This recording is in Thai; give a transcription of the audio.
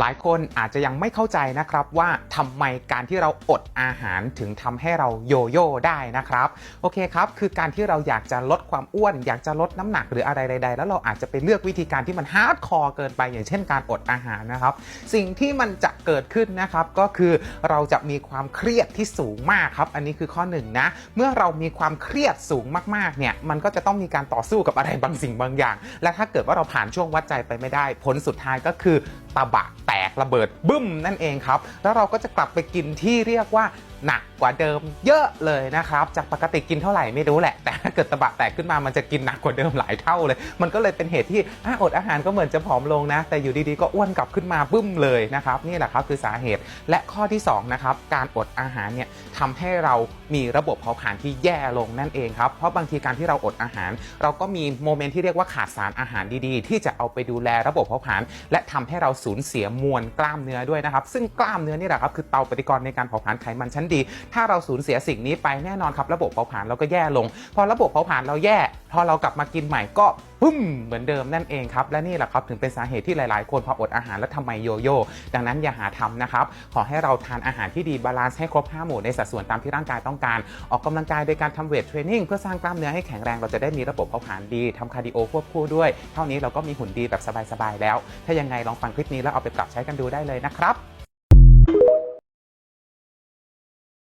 หลายคนอาจจะยังไม่เข้าใจนะครับว่าทำไมการที่เราอดอาหารถึงทำให้เราโยโย่ได้นะครับโอเคครับคือการที่เราอยากจะลดความอ้วน อยากจะลดน้ำหนักหรืออะไรใดๆ แล้วเราอาจจะไปเลือกวิธีการที่มันฮาร์ดคอร์เกินไปอย่างเช่นการอดอาหารนะครับ สิ่งที่มันจะเกิดขึ้นนะครับก็คือเราจะมีความเครียดที่สูงมากครับ อันนี้คือข้อหนึ่งนะเมื่อเรามีความเครียดสูงมากๆเนี่ยมันก็จะต้องมีการต่อสู้กับอะไรบางสิ่งบางอย่าง และถ้าเกิดว่าเราผ่านช่วงวัดใจไปไม่ได้ ผลสุดท้ายก็คือตะบะต กระเบิดบึ้มนั่นเองครับ แล้วเราก็จะกลับไปกินที่เรียกว่าหนักกว่าเดิมเยอะเลยนะครับ จากปกติกินเท่าไหร่ไม่รู้แหละ แต่ถ้าเกิดตะบะแตกขึ้นมามันจะกินหนักกว่าเดิมหลายเท่าเลย มันก็เลยเป็นเหตุที่อดอาหารก็เหมือนจะผอมลงนะ แต่อยู่ดีๆก็อ้วนกลับขึ้นมาบึ้มเลยนะครับ นี่แหละครับคือสาเหตุ และข้อที่สองนะครับ การอดอาหารเนี่ยทำให้เรามีระบบเผาผลาญที่แย่ลงนั่นเองครับ เพราะบางทีการที่เราอดอาหาร เราก็มีโมเมนต์ที่เรียกว่าขาดสารอาหารดีๆ ที่จะเอาไปดูแลระบบเผาผลาญและทำให้เราสูญเสียมวลกล้ามเนื้อด้วยนะครับ ซึ่งกล้ามเนื้อนี่แหละครับคือเตาปฏิกรณ์ในการเผาผลาญไขมันชั้นดี ถ้าเราสูญเสียสิ่งนี้ไปแน่นอนครับระบบเผาผลาญเราก็แย่ลง พอระบบเผาผลาญเราแย่ พอเรากลับมากินใหม่ก็ ปึ้มเหมือนเดิมนั่นเองครับ และนี่แหละครับถึงเป็นสาเหตุที่หลาย ๆ คนพออดอาหารแล้วทำไมโยโย่ดังนั้นอย่าหาทำนะครับ ขอให้เราทานอาหารที่ดีบาลานซ์ให้ครบ 5 หมู่ในสัดส่วนตามที่ร่างกายต้องการ ออกกำลังกายโดยการทำเวทเทรนนิ่งเพื่อสร้างกล้ามเนื้อให้แข็งแรงเราจะได้มีระบบเผาผลาญดีทำคาร์ดิโอควบคู่ด้วย เท่านี้เราก็มีหุ่นดีแบบสบาย ๆ แล้ว ถ้ายังไงลองฟังคลิปนี้แล้วเอาไปปรับใช้กันดูได้เลยนะครับ